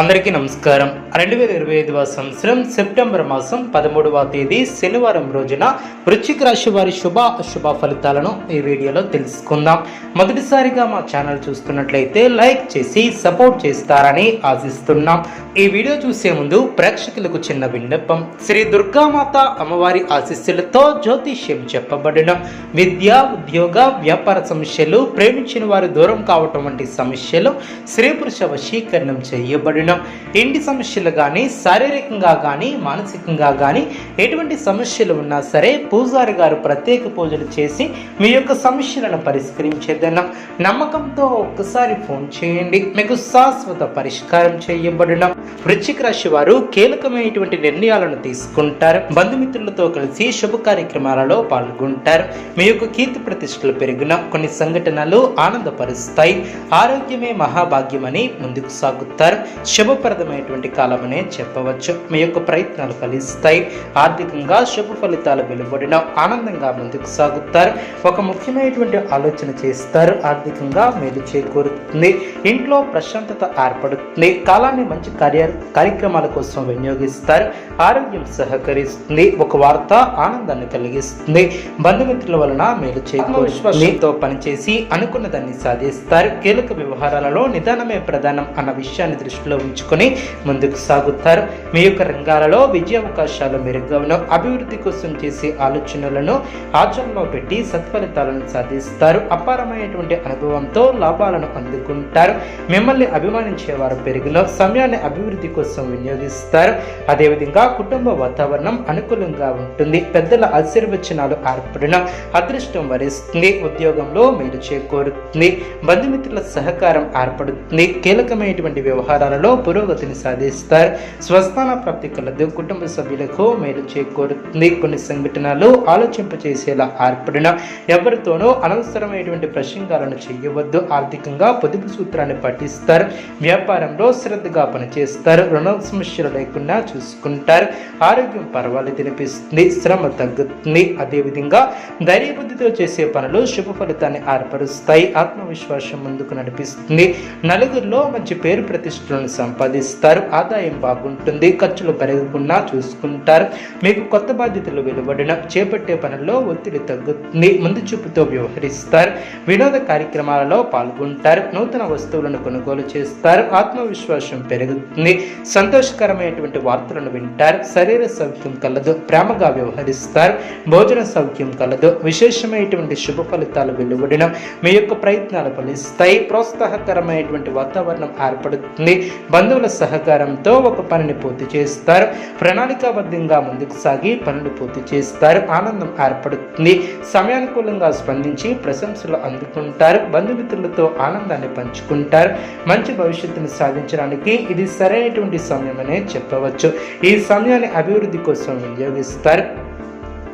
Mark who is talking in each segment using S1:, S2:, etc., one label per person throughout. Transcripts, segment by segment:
S1: అందరికీ నమస్కారం. రెండు వేల ఇరవై ఐదవ సంవత్సరం సెప్టెంబర్ మాసం పదమూడవ తేదీ శనివారం రోజున వృశ్చిక రాశి వారి శుభ అశుభ ఫలితాలను ఈ వీడియోలో తెలుసుకుందాం. మొదటిసారిగా మా ఛానల్ చూస్తున్నట్లయితే లైక్ చేసి సపోర్ట్ చేస్తారని ఆశిస్తున్నాం. ఈ వీడియో చూసే ముందు ప్రేక్షకులకు చిన్న విన్నపం. శ్రీ దుర్గామాత అమ్మవారి ఆశీస్సులతో జ్యోతిష్యం చెప్పబడిన. విద్య ఉద్యోగ వ్యాపార సమస్యలు ప్రేమించిన వారు దూరం కావటం వంటి సమస్యలు స్త్రీ పురుష వశీకరణం చేయబడిన. ఇంటి సమస్యలు కానీ శారీరకంగా కానీ మానసికంగా కానీ ఎటువంటి సమస్యలు ఉన్నా సరే పూజారి గారు ప్రత్యేక పూజలు చేసి మీ యొక్క సమస్యలను పరిష్కరించేదన్న నమ్మకంతో ఒక్కసారి ఫోన్ చేయండి. మీకు శాశ్వత పరిష్కారం చేయబడడం. వృశ్చిక రాశి వారు కీలకమైనటువంటి నిర్ణయాలను తీసుకుంటారు. బంధుమిత్రులతో కలిసి శుభ కార్యక్రమాలలో పాల్గొంటారు. మీ యొక్క కీర్తి ప్రతిష్టలు పెరిగిన కొన్ని సంఘటనలు ఆనందపరుస్తాయి. ఆరోగ్యమే మహాభాగ్యమని ముందుకు సాగుతారు. శుభప్రదమైనటువంటి కాలమనే చెప్పవచ్చు. మీ యొక్క ప్రయత్నాలు ఫలిస్తాయి. ఆర్థికంగా శుభ ఫలితాలు వెలువడిన ఆనందంగా ముందుకు సాగుతారు. ఒక ముఖ్యమైనటువంటి ఆలోచన చేస్తారు. ఆర్థికంగా మేలు చేకూరుతుంది. ఇంట్లో ప్రశాంతత ఏర్పడుతుంది. కాలాన్ని మంచి కార్య కార్యక్రమాల కోసం వినియోగిస్తారు. ఆరోగ్యం సహకరిస్తుంది. ఒక వార్త ఆనందాన్ని కలిగిస్తుంది. బంధుమిత్రుల వలన మేలు చేకూరుతుంది. పనిచేసి అనుకున్న దాన్ని సాధిస్తారు. కీలక వ్యవహారాలలో నిదానమే ప్రధానం అన్న విషయాన్ని దృష్టిలో ఉంచుకొని ముందుకు సాగుతారు. మీ యొక్క రంగాలలో విజయ అవకాశాలు మెరుగవను. అభివృద్ధి కోసం చేసే ఆలోచనలను ఆచరణలో పెట్టి సత్ఫలితాలను సాధిస్తారు. అపారమైనటువంటి అనుభవంతో లాభాలను అందుకుంటారు. మిమ్మల్ని అభిమానించేవారు పెరిగిన. సమయాన్ని అభివృద్ధి కోసం వినియోగిస్తారు. అదేవిధంగా కుటుంబ వాతావరణం అనుకూలంగా ఉంటుంది. పెద్దల ఆశీర్వచనాలు ఏర్పడిన అదృష్టం వరిస్తుంది. ఉద్యోగంలో మేలు చేకూరుతుంది. బంధుమిత్రుల సహకారం ఏర్పడుతుంది. కీలకమైనటువంటి వ్యవహారాలలో పురోగతిని సాధిస్తారు స్వస్థాన ప్రాప్తి కలదు. కుటుంబ సభ్యులకు మేలు చేకూరుతుంది. కొన్ని సంఘటనలు ఆలోచింపచేసేలా ఏర్పడిన ఎవరితోనూ అనవసరమైనటువంటి ప్రసంగాలను చేయవద్దు. ఆర్థికంగా పొదుపు సూత్రాన్ని పాటిస్తారు. వ్యాపారంలో శ్రద్ధగా పనిచేస్తారు. రుణ సమస్యలు లేకుండా చూసుకుంటారు. ఆరోగ్యం పర్వాలేదు అనిపిస్తుంది శ్రమ తగ్గుతుంది. అదేవిధంగా ధైర్యబుద్ధితో చేసే పనులు శుభ ఫలితాన్ని ఏర్పరుస్తాయి. ఆత్మవిశ్వాసం ముందుకు నడిపిస్తుంది. నలుగురిలో మంచి పేరు ప్రతిష్టలను సంపాదిస్తారు. ఆదాయం బాగుంటుంది ఖర్చులు పెరగకుండా చూసుకుంటారు. మీకు కొత్త బాధ్యతలు వెలువడిన చేపట్టే పనుల్లో ఒత్తిడి తగ్గుతుంది ముందు చూపుతో వ్యవహరిస్తారు. వినోద కార్యక్రమాలలో పాల్గొంటారు నూతన వస్తువులను కొనుగోలు చేస్తారు ఆత్మవిశ్వాసం పెరుగుతుంది సంతోషకరమైనటువంటి వార్తలను వింటారు శరీర సౌఖ్యం కలదు ప్రేమగా వ్యవహరిస్తారు భోజన సౌఖ్యం కలదు విశేషమైనటువంటి శుభ ఫలితాలు వెలువడిన మీ యొక్క ప్రయత్నాలు ఫలిస్తాయి ప్రోత్సాహకరమైనటువంటి వాతావరణం ఏర్పడుతుంది బంధువుల సహకారంతో ఒక పనిని పూర్తి చేస్తారు. ప్రణాళికాబద్ధంగా ముందుకు సాగి పనులు పూర్తి చేస్తారు. ఆనందం ఏర్పడుతుంది. సమయానుకూలంగా స్పందించి ప్రశంసలు అందుకుంటారు. బంధుమిత్రులతో ఆనందాన్ని పంచుకుంటారు. మంచి భవిష్యత్తును సాధించడానికి ఇది సరైనటువంటి సమయమనే చెప్పవచ్చు. ఈ సమయాన్ని అభివృద్ధి కోసం వినియోగిస్తారు.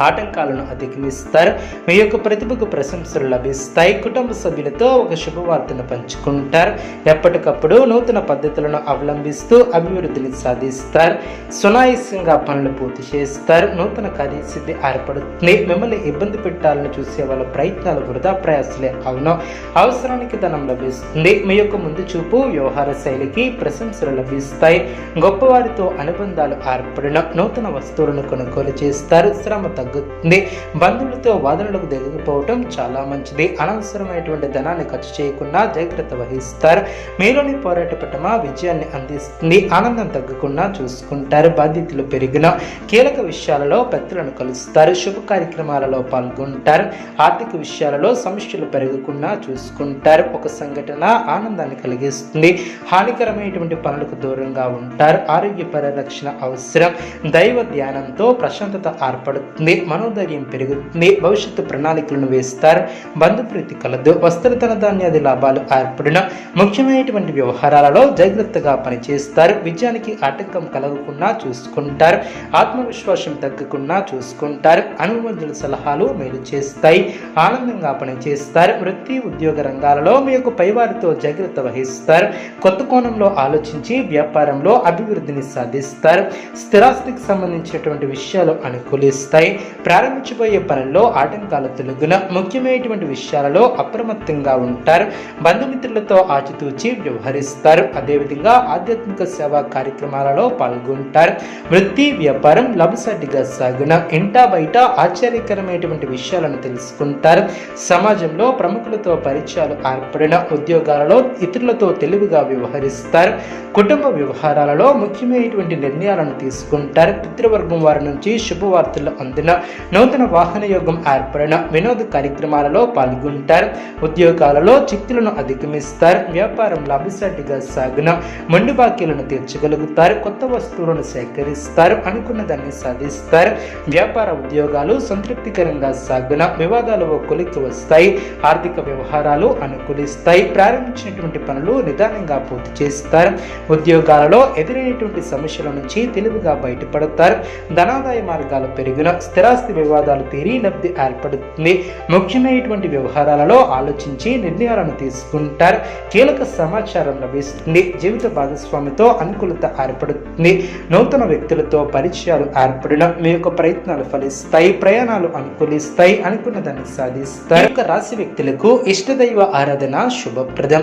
S1: ఆటంకాలను అధిగమిస్తారు. మీ యొక్క ప్రతిభకు ప్రశంసలు లభిస్తాయి. కుటుంబ సభ్యులతో ఒక శుభవార్తను పంచుకుంటారు. ఎప్పటికప్పుడు నూతన పద్ధతులను అవలంబిస్తూ అభివృద్ధిని సాధిస్తారు. సునాయాసంగా పనులు పూర్తి చేస్తారు. నూతన కార్యసిద్ధి ఏర్పడుతుంది. మిమ్మల్ని ఇబ్బంది పెట్టాలని చూసే వాళ్ళ ప్రయత్నాలు వృధా ప్రయాసలే అవును. అవసరానికి ధనం లభిస్తుంది. మీ యొక్క ముందు చూపు వ్యవహార శైలికి ప్రశంసలు లభిస్తాయి. గొప్పవారితో అనుబంధాలు ఏర్పడిన నూతన వస్తువులను కొనుగోలు చేస్తారు. శ్రమ తగ్గుతుంది. బంధువులతో వాదనలకు దిగకపోవటం చాలా మంచిది. అనవసరమైనటువంటి ధనాన్ని ఖర్చు చేయకుండా జాగ్రత్త వహిస్తారు. మీలోని పోరాట పటమా విజయాన్ని అందిస్తుంది. ఆనందం తగ్గకుండా చూసుకుంటారు. బాధ్యతలు పెరిగిన కీలక విషయాలలో పెద్దలను కలుస్తారు. శుభ కార్యక్రమాలలో పాల్గొంటారు. ఆర్థిక విషయాలలో సమస్యలు పెరగకుండా చూసుకుంటారు. ఒక సంఘటన ఆనందాన్ని కలిగిస్తుంది. హానికరమైనటువంటి పనులకు దూరంగా ఉంటారు. ఆరోగ్య పరిరక్షణ అవసరం. దైవ ధ్యానంతో ప్రశాంతత ఏర్పడుతుంది. మనోధైర్యం పెరుగుతుంది భవిష్యత్తు ప్రణాళికలను వేస్తారు. బంధుప్రీతి కలదు. వస్త్రధన ధాన్యాది లాభాలు ఏర్పడిన ముఖ్యమైనటువంటి వ్యవహారాలలో జాగ్రత్తగా పనిచేస్తారు. విజయానికి ఆటంకం కలగకుండా చూసుకుంటారు. ఆత్మవిశ్వాసం తగ్గకుండా చూసుకుంటారు. అనుమతుల సలహాలు మేలు చేస్తాయి. ఆనందంగా పనిచేస్తారు. వృత్తి ఉద్యోగ రంగాలలో మీ యొక్క పైవారితో జాగ్రత్త వహిస్తారు. కొత్త కోణంలో ఆలోచించి వ్యాపారంలో అభివృద్ధిని సాధిస్తారు. స్థిరాస్తికి సంబంధించినటువంటి విషయాలు అనుకూలిస్తాయి. ప్రారంభించబోయే పనుల్లో ఆటంకాలు తొలగిన ముఖ్యమైనటువంటి విషయాలలో అప్రమత్తంగా ఉంటారు. బంధుమిత్రులతో ఆచితూచి వ్యవహరిస్తారు. అదేవిధంగా ఆధ్యాత్మిక సేవా కార్యక్రమాలలో పాల్గొంటారు. వృత్తి వ్యాపారం లభసాటిగా సాగున ఇంటా బయట ఆశ్చర్యకరమైనటువంటి విషయాలను తెలుసుకుంటారు. సమాజంలో ప్రముఖులతో పరిచయాలు ఏర్పడిన ఉద్యోగాలలో ఇతరులతో తెలివిగా వ్యవహరిస్తారు. కుటుంబ వ్యవహారాలలో ముఖ్యమైనటువంటి నిర్ణయాలను తీసుకుంటారు. పితృవర్గం వారి నుంచి శుభవార్తలు అందిన నూతన వాహన యోగం ఏర్పడిన వినోద కార్యక్రమాలలో పాల్గొంటారు. ఉద్యోగాలలో చిక్కులను అధిగమిస్తారు. వ్యాపారం లాభసాటిగా సాగిన మొండి బాకీలను తీర్చగలుగుతారు. కొత్త వస్తువులను సేకరిస్తారు. అనుకున్న దాన్ని సాధిస్తారు. వ్యాపార ఉద్యోగాలు సంతృప్తికరంగా సాగిన వివాదాలు ఓ కొలిక్కి వస్తాయి. ఆర్థిక వ్యవహారాలు అనుకూలిస్తాయి. ప్రారంభించినటువంటి పనులు నిదానంగా పూర్తి చేస్తారు. ఉద్యోగాలలో ఎదురైనటువంటి సమస్యల నుంచి తెలివిగా బయటపడతారు. ధనాదాయ మార్గాలు పెరిగిన స్థిరాస్తి వివాదాలు తీరి లబ్ధి ఏర్పడుతుంది. ముఖ్యమైనటువంటి వ్యవహారాలలో ఆలోచించి నిర్ణయాలను తీసుకుంటారు. కీలక సమాచారం లభిస్తుంది. జీవిత భాగస్వామితో అనుకూలత ఏర్పడుతుంది. నూతన వ్యక్తులతో పరిచయాలు ఏర్పడిన మీ యొక్క ప్రయత్నాలు ఫలిస్తాయి. ప్రయాణాలు అనుకూలిస్తాయి. అనుకున్న దాన్ని సాధిస్తారు. యొక్క రాశి వ్యక్తులకు ఇష్టదైవ ఆరాధన శుభప్రదం.